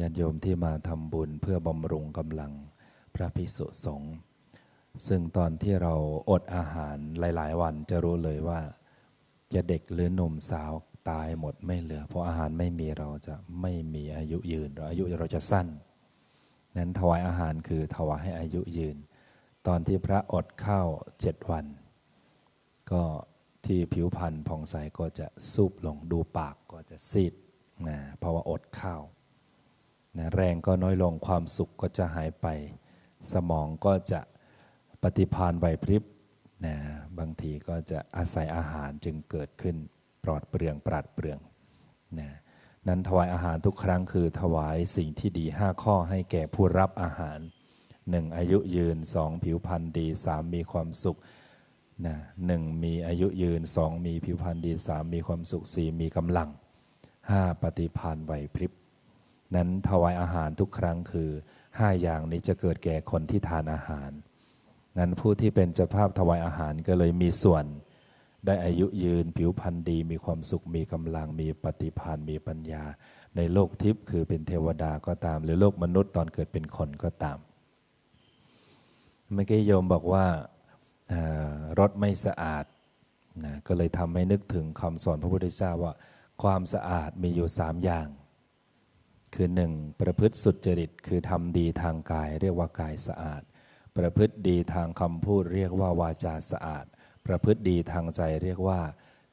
ญาติโยมที่มาทำบุญเพื่อบำรุงกำลังพระภิกษุสงฆ์ซึ่งตอนที่เราอดอาหารหลาย ๆ วันจะรู้เลยว่า จะเด็กหรือหนุ่มสาวตายหมดไม่เหลือ เพราะอาหารไม่มีเราจะไม่มีอายุยืนเราอายุเราจะสั้น นั้นถวายอาหารคือถวายให้อายุยืน ตอนที่พระอดข้าวเจ็ดวัน ก็ที่ผิวพรรณผ่องใสก็จะซูบลงดูปากก็จะซีดนะเพราะว่าอดข้าว นะแรงก็น้อยลงความสุขก็จะหายไป สมองก็จะปฏิพานไหวพริบนะบางทีก็จะอาศัยอาหารจึงเกิดขึ้นปลอดเปลืองปราดเปลืองนะนั้นถวายอาหารทุกครั้งคือถวายสิ่งที่ดีห้าข้อให้แก่ผู้รับอาหารหนึ่งอายุยืนสองผิวพรรณดีสามมีความสุขนะหนึ่งมีอายุยืนสองมีผิวพรรณดีสามมีความสุขสี่มีกำลังห้าปฏิพานไหวพริบ นั้นถวายอาหารทุกครั้งคือห้าอย่างนี้จะเกิดแก่คนที่ทานอาหารนั้นผู้ที่เป็นเจ้าภาพถวายอาหารก็เลยมีส่วน ได้อายุยืนผิวพรรณดี มีความสุขมีกำลังมีปฏิภาณมีปัญญา ในโลกทิพย์คือเป็นเทวดาก็ตาม หรือโลกมนุษย์ตอนเกิดเป็นคนก็ตามเมื่อกี้โยมบอกว่ารถไม่สะอาดนะก็เลยทำให้นึกถึงคำสอนพระพุทธเจ้าว่า ความสะอาดมีอยู่สามอย่าง คือหนึ่งประพฤติสุจริต คือทำดีทางกายเรียกว่ากายสะอาด ประพฤติดีทางคำพูดเรียกว่าวาจาสะอาด ประพฤติดีทางใจเรียกว่า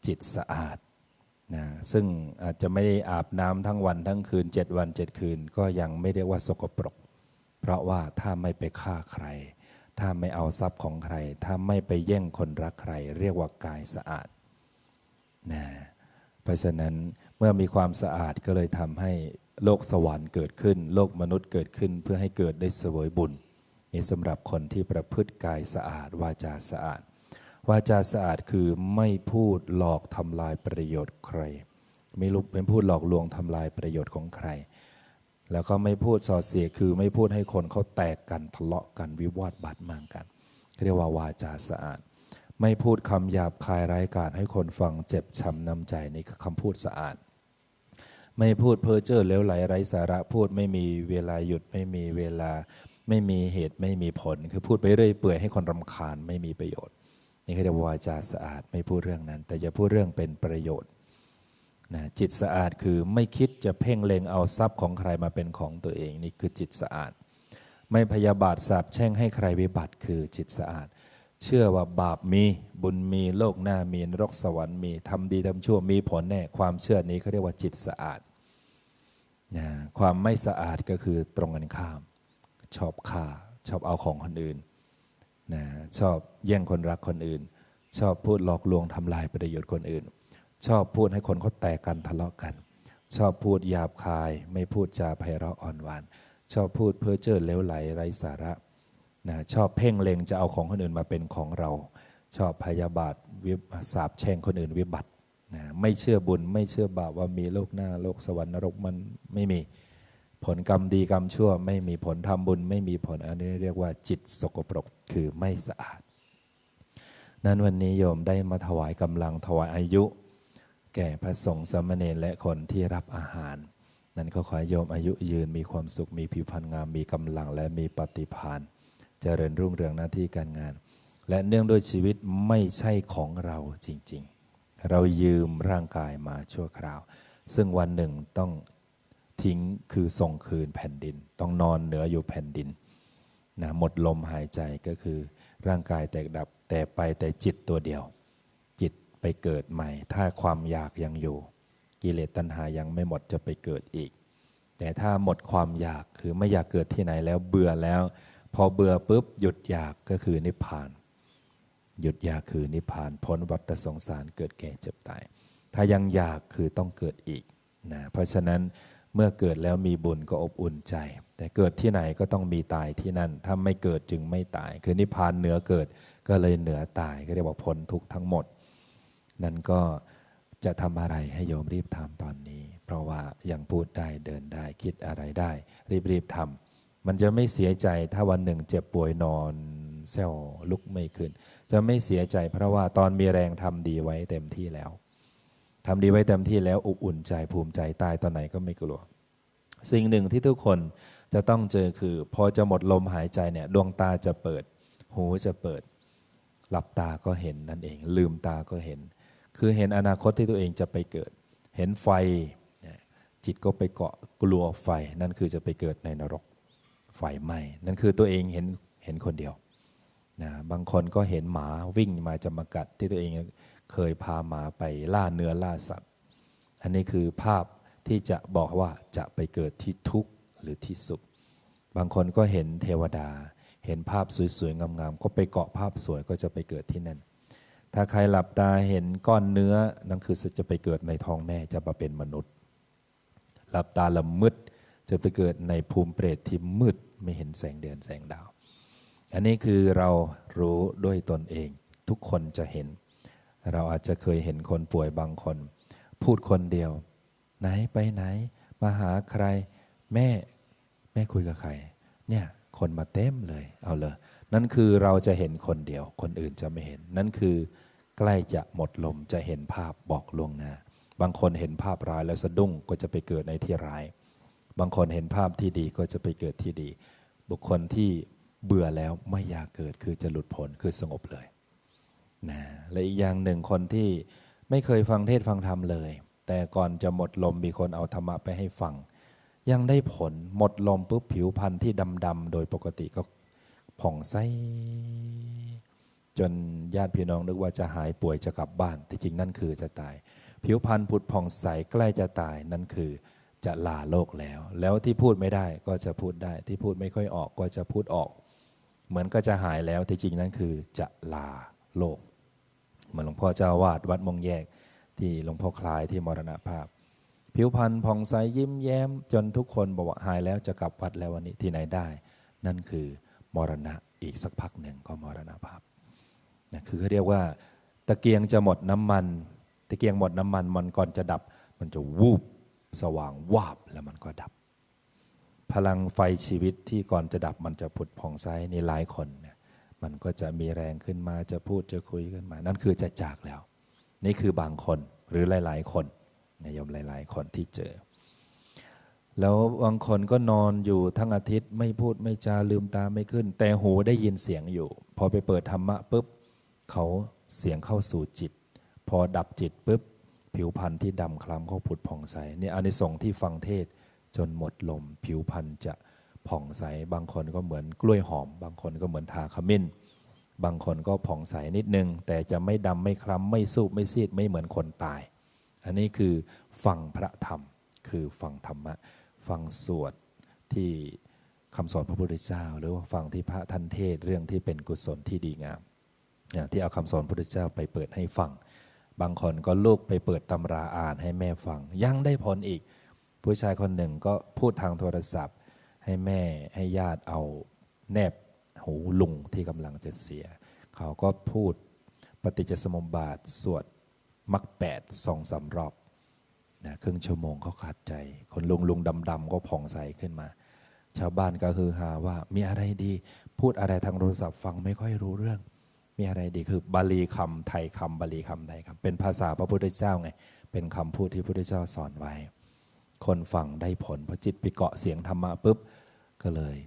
จิตสะอาดนะซึ่งอาจจะไม่ได้อาบน้ำทั้งวันทั้งคืนเจ็ดวันเจ็ดคืน ก็ยังไม่เรียกว่าสกปรก เพราะว่าถ้าไม่ไปฆ่าใคร ถ้าไม่เอาทรัพย์ของใคร ถ้าไม่ไปแย่งคนรักใคร เรียกว่ากายสะอาดนะเพราะฉะนั้นเมื่อมีความสะอาดก็เลยทำให้ โลกสวรรค์เกิดขึ้น โลกมนุษย์เกิดขึ้นเพื่อให้เกิดได้เสวยบุญนี่สำหรับคนที่ประพฤติกายสะอาด วาจาสะอาด วาจาสะอาดคือไม่พูดหลอกทำลายประโยชน์ใคร ไม่ลุกเป็นพูดหลอกลวงทำลายประโยชน์ของใคร แล้วก็ไม่พูดส่อเสียคือไม่พูดให้คนเขาแตกกันทะเลาะกันวิวาทบาดหมางกันเรียกว่าวาจาสะอาด ไม่พูดคำหยาบคายไร้การให้คนฟังเจ็บช้ำน้ำใจนี่คือคำพูดสะอาด ไม่พูดเพ้อเจ้อเลวไหลไร้สาระพูดไม่มีเวลาหยุดไม่มีเวลาไม่มีเหตุไม่มีผล คือพูดไปเรื่อยเปื่อยให้คนรำคาญไม่มีประโยชน์ นี่คือเรียกว่าวาจาสะอาดไม่พูดเรื่องนั้น แต่จะพูดเรื่องเป็นประโยชน์นะจิตสะอาดคือไม่คิดจะเพ่งเล็งเอาทรัพย์ของใครมาเป็นของตัวเองนี่คือจิตสะอาด ไม่พยาบาทสาบแช่งให้ใครวิบัติคือจิตสะอาด เชื่อว่าบาปมีบุญมีโลกหน้ามีนรกสวรรค์มีทำดีทำชั่วมีผลแน่ความเชื่อนี้เขาเรียกว่าจิตสะอาดนะความไม่สะอาดก็คือตรงกันข้าม ชอบฆ่า ชอบเอาของคนอื่นนะชอบแย่งคนรักคนอื่น ชอบพูดหลอกลวงทำลายประโยชน์คนอื่น ชอบพูดให้คนเขาแตกกันทะเลาะกัน ชอบพูดหยาบคาย ไม่พูดจาไพเราะอ่อนหวาน ชอบพูดเพ้อเจ้อเลวไหลไร้สาระ นะชอบเพ่งเล็งจะเอาของคนอื่นมาเป็นของเรา ชอบพยาบาทวิบสาบแช่งคนอื่นวิบัตินะไม่เชื่อบุญไม่เชื่อบาปว่ามีโลกหน้าโลกสวรรค์นรกมันไม่มีผลกรรมดีกรรมชั่ว ไม่มีผลทำบุญ ไม่มีผลอันนี้เรียกว่าจิตสกปรกคือไม่สะอาด นั้นวันนี้โยมได้มาถวายกำลังถวายอายุ แก่พระสงฆ์สมณเณรและคนที่รับอาหาร นั้นก็ขอโยมอายุยืนมีความสุขมีผิวพรรณงามมีกำลังและมีปฏิภาณ เจริญรุ่งเรืองหน้าที่การงาน และเนื่องด้วยชีวิตไม่ใช่ของเราจริงๆ เรายืมร่างกายมาชั่วคราว ซึ่งวันหนึ่งต้องทิ้งคือส่งคืนแผ่นดิน ต้องนอนเหนืออยู่แผ่นดินนะหมดลมหายใจก็คือร่างกายแตกดับแต่ไปแต่จิตตัวเดียว จิตไปเกิดใหม่ ถ้าความอยากยังอยู่ กิเลสตัณหายังไม่หมดจะไปเกิดอีก แต่ถ้าหมดความอยากคือไม่อยากเกิดที่ไหนแล้วเบื่อแล้ว พอเบื่อปุ๊บหยุดอยากก็คือนิพพาน หยุดอยากคือนิพพานพ้นวัฏสงสารเกิดแก่เจ็บตาย ถ้ายังอยากคือต้องเกิดอีกนะเพราะฉะนั้นเมื่อเกิดแล้วมีบุญก็อบอุ่นใจ แต่เกิดที่ไหนก็ต้องมีตายที่นั่น ถ้าไม่เกิดจึงไม่ตาย คือนิพพานเหนือเกิดก็เลยเหนือตายก็เรียกว่าพ้นทุกทั้งหมด นั่นก็จะทำอะไรให้โยมรีบทำตอนนี้ เพราะว่ายังพูดได้เดินได้คิดอะไรได้ รีบรีบทำ มันจะไม่เสียใจถ้าวันหนึ่งเจ็บป่วยนอนเซลลุกไม่ขึ้น จะไม่เสียใจเพราะว่าตอนมีแรงทำดีไว้เต็มที่แล้วทำดีไว้เต็มที่แล้วอบอุ่นใจภูมิใจตายตอนไหนก็ไม่กลัว สิ่งหนึ่งที่ทุกคนจะต้องเจอคือ พอจะหมดลมหายใจเนี่ยดวงตาจะเปิด หูจะเปิด หลับตาก็เห็นนั่นเอง ลืมตาก็เห็น คือเห็นอนาคตที่ตัวเองจะไปเกิด เห็นไฟจิตก็ไปเกาะกลัวไฟนั่นคือจะไปเกิดในนรก ไฟไหม้นั่นคือตัวเองเห็นเห็นคนเดียวนะบางคนก็เห็นหมาวิ่งมาจะมากัดที่ตัวเองเคยพาหมาไปล่าเนื้อล่าสัตว์ อันนี้คือภาพที่จะบอกว่าจะไปเกิดที่ทุกข์หรือที่สุข บางคนก็เห็นเทวดา เห็นภาพสวยๆงามๆก็ไปเกาะภาพสวยก็จะไปเกิดที่นั่น ถ้าใครหลับตาเห็นก้อนเนื้อนั่นคือจะไปเกิดในท้องแม่จะมาเป็นมนุษย์ หลับตาละมืดจะไปเกิดในภูมิเปรตที่มืด ไม่เห็นแสงเดือนแสงดาว อันนี้คือเรารู้ด้วยตนเอง ทุกคนจะเห็น เราอาจจะเคยเห็นคนป่วยบางคน พูดคนเดียว ไหนไปไหน มาหาใคร แม่แม่คุยกับใคร เนี่ยคนมาเต็มเลยเอาเลย นั่นคือเราจะเห็นคนเดียว คนอื่นจะไม่เห็น นั่นคือ ใกล้จะหมดลมจะเห็นภาพบอกลวงหน้าบางคนเห็นภาพร้ายแล้วสะดุ้งก็จะไปเกิดในที่ร้าย บางคนเห็นภาพที่ดีก็จะไปเกิดที่ดี บุคคลที่เบื่อแล้วไม่อยากเกิดคือจะหลุดพ้นคือสงบเลยนะและอีกอย่างหนึ่งคนที่ไม่เคยฟังเทศฟังธรรมเลย แต่ก่อนจะหมดลมมีคนเอาธรรมะไปให้ฟัง ยังได้ผลหมดลมปุ๊บผิวพรรณที่ดำๆโดยปกติก็ผ่องใสจนญาติพี่น้องนึกว่าจะหายป่วยจะกลับบ้าน แต่จริงนั่นคือจะตาย ผิวพรรณผุดผ่องใสใกล้จะตายนั่นคือ จะลาโลกแล้ว แล้วที่พูดไม่ได้ก็จะพูดได้ ที่พูดไม่ค่อยออกก็จะพูดออก เหมือนก็จะหายแล้วที่จริงนั่นคือจะลาโลก เหมือนหลวงพ่อเจ้าวาดวัดมงแยก ที่หลวงพ่อคลายที่มรณภาพ ผิวพรรณผ่องใสยิ้มแย้ม จนทุกคนบอกว่าหายแล้วจะกลับวัดแล้ววันนี้ที่ไหนได้ นั่นคือมรณะอีกสักพักหนึ่งก็มรณภาพนะคือเขาเรียกว่า ตะเกียงจะหมดน้ำมัน ตะเกียงหมดน้ำมันมันก่อนจะดับมันจะวูบ สว่างวาบแล้วมันก็ดับ พลังไฟชีวิตที่ก่อนจะดับมันจะผุดผ่องใสในหลายคนเนี่ยมันก็จะมีแรงขึ้นมาจะพูดจะคุยขึ้นมา นั่นคือจะจากแล้ว นี่คือบางคนหรือหลาย ๆ คนนายมหลาย ๆ คนที่เจอ แล้วบางคนก็นอนอยู่ทั้งอาทิตย์ไม่พูดไม่จาลืมตาไม่ขึ้น แต่หูได้ยินเสียงอยู่ พอไปเปิดธรรมะปุ๊บเขาเสียงเข้าสู่จิต พอดับจิตปุ๊บ ผิวพรรณที่ดำคล้ำเขาผุดผ่องใสเนี่ยอานิสงส์ที่ฟังเทศจนหมดลม ผิวพรรณจะผ่องใส บางคนก็เหมือนกล้วยหอม บางคนก็เหมือนทาขมิ้น บางคนก็ผ่องใสนิดนึง แต่จะไม่ดำไม่คล้ำไม่สูบไม่ซีดไม่เหมือนคนตาย อันนี้คือฟังพระธรรม คือฟังธรรมะ ฟังสวดที่คำสอนพระพุทธเจ้า หรือว่าฟังที่พระท่านเทศเรื่องที่เป็นกุศลที่ดีงามที่เอาคำสอนพระพุทธเจ้าไปเปิดให้ฟัง บางคนก็ลูกไปเปิดตำราอ่านให้แม่ฟัง ยังได้ผลอีก ผู้ชายคนหนึ่งก็พูดทางโทรศัพท์ ให้แม่ให้ญาติเอาแนบหูลุงที่กำลังจะเสีย เขาก็พูดปฏิจจสมุปบาทสวดมักแปดสองสารอบนะครึ่งชั่วโมงเขาขาดใจ คนลุงลุงดำๆก็ผ่องใสขึ้นมา ชาวบ้านก็คือหาว่ามีอะไรดี พูดอะไรทางโทรศัพท์ฟังไม่ค่อยรู้เรื่อง มีอะไรดีคือบาลีคำไทยคำบาลีคำไทยคำเป็นภาษาพระพุทธเจ้าไง เป็นคำพูดที่พระพุทธเจ้าสอนไว้ คนฟังได้ผลพอจิตไปเกาะเสียงธรรมะปุ๊บก็เลย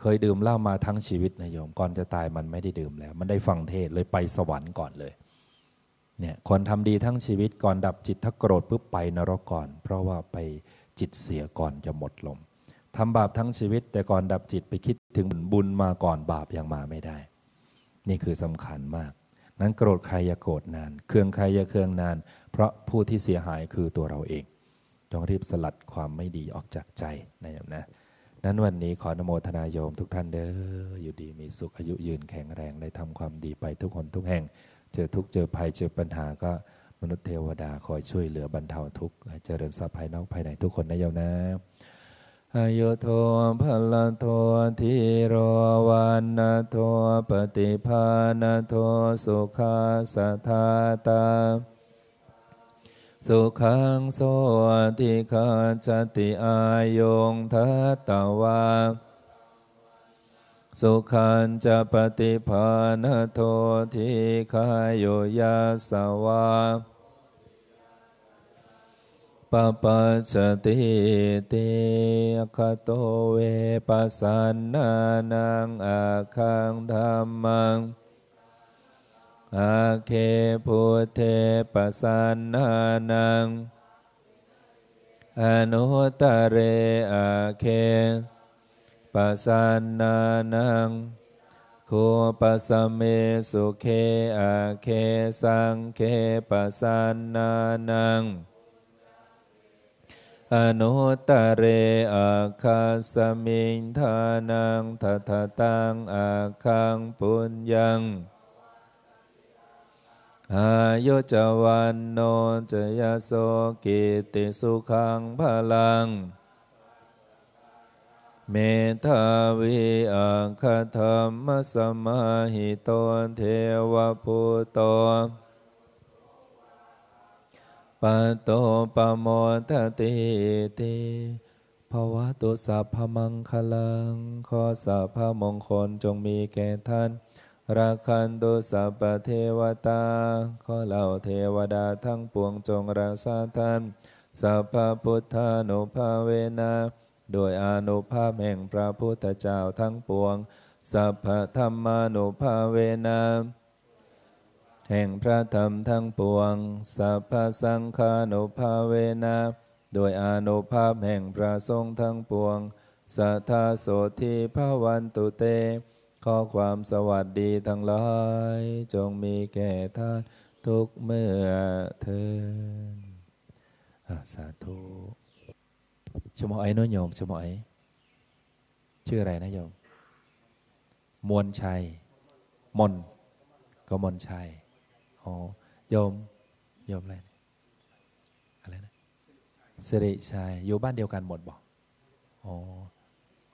เคยดื่มเหล้ามาทั้งชีวิตนะโยมก่อนจะตายมันไม่ได้ดื่มแล้ว มันได้ฟังเทศเลยไปสวรรค์ก่อนเลยเนี่ยคนทำดีทั้งชีวิตก่อนดับจิตถ้าโกรธปุ๊บไปนรกก่อน เพราะว่าไปจิตเสียก่อนจะหมดลมทำบาปทั้งชีวิต แต่ก่อนดับจิตไปคิดถึงบุญมาก่อนบาปยังมาไม่ได้ นี่คือสำคัญมาก นั้นโกรธใครอย่าโกรธนาน เครื่องใครอย่าเครื่องนาน เพราะผู้ที่เสียหายคือตัวเราเองต้องรีบสลัดความไม่ดีออกจากใจนะนะนั้นวันนี้ขอนโมทนาโยมทุกท่านเด้ออยู่ดีมีสุขอายุยืนแข็งแรงได้ทำความดีไปทุกคนทุกแห่ง เจอทุกเจอภัยเจอปัญหาก็มนุษย์เทวดาคอยช่วยเหลือบรรเทาทุกข์เจริญทรัพย์ภายนอกภายในทุกคนนะโยมนะ อายุโทภลโททีโรวันนาโทปฏิภาณโทสุขาสทาตา สุขังโสติคาจติอายงทัตตวาสุขันจะปฏิภาณโททิคายโยยาสวา ปปปัสสติเตคโตเวปัสสนานังอาคังธรรมังอาเคพุทเทปัสสนานังอนุตเรอาเคปัสสนานังโคปัสเมสุเคอาเคสังเคปัสสนนานัง อนุตตเรอาคาสมิงทานังทัตตังอาคังปุญญังอายุจวันโนจยโสกิติสุขังพลัง เมธาวิอังคธรรมสมาหิตนเทวพุตโต ปโตปโมทติติภวะตุสัพพมังคลังขอสัพพมงคลจงมีแก่ท่าน ราคันตุสัพพเทวตาขอเหล่าเทวดาทั้งปวงจงรักษาท่าน สัพพพุทธานุภาเวนะ โดยอนุภาพแห่งพระพุทธเจ้าทั้งปวง สัพพธรรมานุภาเวนะ แห่งพระธรรมทั้งปวง สัพพสังฆานุภาเวนะโดยอนุภาพแห่งพระสงทั้งปวง สัทธาโสธีภาวันตุเตขอความสวัสดีทั้งหลาย จงมีแก่ท่านทุกเมื่อเทินอะสาธุชมไอ้น้อยโยมชมไอ้ชื่ออะไรนะโยม มวลชัย มนก็มนชัย อ๋อโยมโยมอะไรนะอะไรนะสิริชัยอยู่บ้านเดียวกันหมดบอกอ๋อ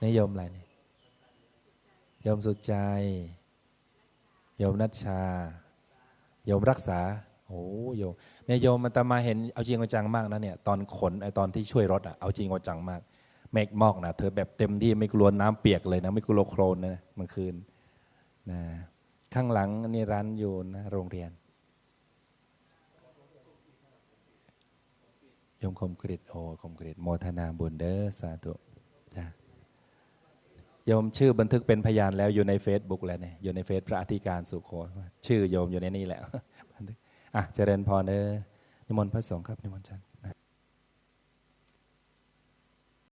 นี่โยมอะไรเนี่ยโยมสุดใจโยมนัชชาโยมรักษาโอ้โยมเนี่ยโยมมันตามาเห็นเอาจริงเอาจังมากนะเนี่ยตอนขนไอตอนที่ช่วยรถอะเอาจริงเอาจังมากเมกมอกนะเธอแบบเต็มที่ไม่กลัวน้ำเปียกเลยนะไม่กลัวโคลนนะเมื่อคืนนะข้างหลังนี่ร้านอยู่นะโรงเรียน ยมคมกริตโอคมกริตโมทนาบุญเด้อสาธุจ้ะโยมชื่อบันทึกเป็นพยานแล้วอยู่ใน Facebook แล้วเนี่ยอยู่ในเฟซพระอธิการสุโขชื่อโยมอยู่ในนี่แหละบันทึกอะเจริญพรเด้อนิมนต์พระสงฆ์ครับนิมนต์ฉัน